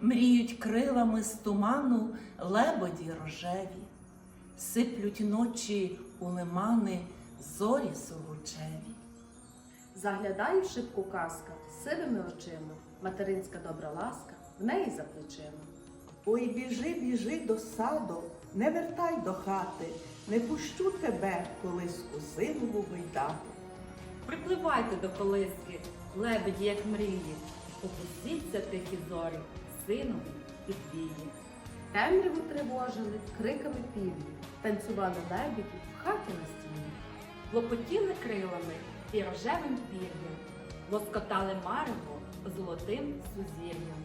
мріють крилами з туману лебеді рожеві, сиплють ночі у лимани зорі сургучеві. Заглядає в шибку казка сивими очима, материнська добра ласка в неї за плечима. Ой, біжи, біжи до саду, не вертай до хати, не пущу тебе колиску сиву гойдати. Припливайте до колиски, лебеді, як мрії, опустіться тихі зорі, синові під вії. Темряву тривожили криками півні, танцювали лебеді в хаті на стіні. Лопотіли крилами і рожевим пір'ям, лоскотали марево золотим сузір'ям.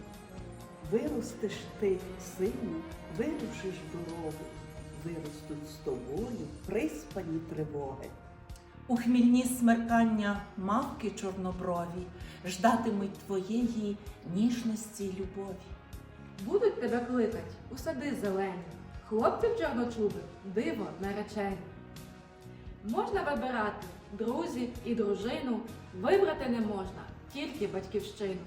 Виростеш ти, сину, вирушиш дорогу, виростуть з тобою приспані тривоги. У хмільні смеркання мавки чорноброві ждатимуть твоєї ніжності й любові. Будуть тебе кликать у сади зелені, хлопців чорночубих, диво наречені. Можна вибирати друзів і дружину, вибрати не можна тільки батьківщину.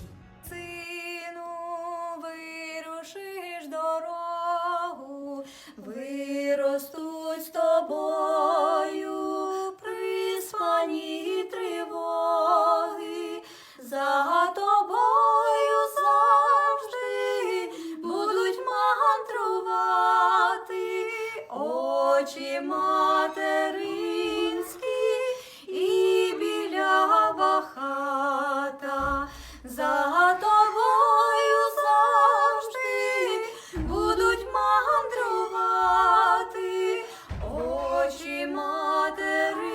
Очі материнські і білява хата. За тобою завжди будуть мандрувати очі материнські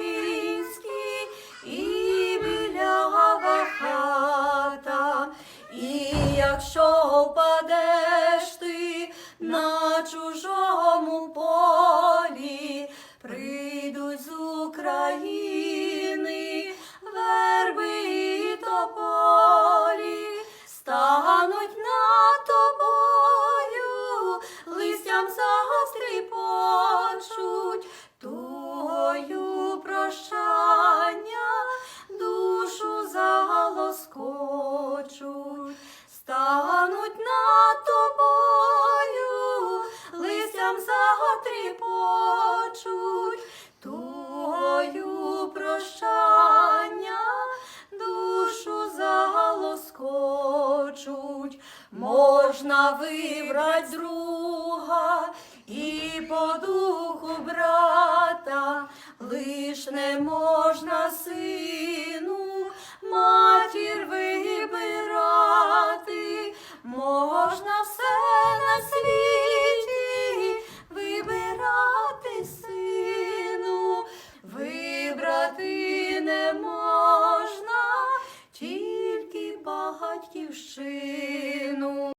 і білява хата. І якщо впадеш ти на чужому листям затріпочуть, тугою прощання душу залоскочуть, можна вибрать друга і по духу брата, лиш не можна сину, батьківщину.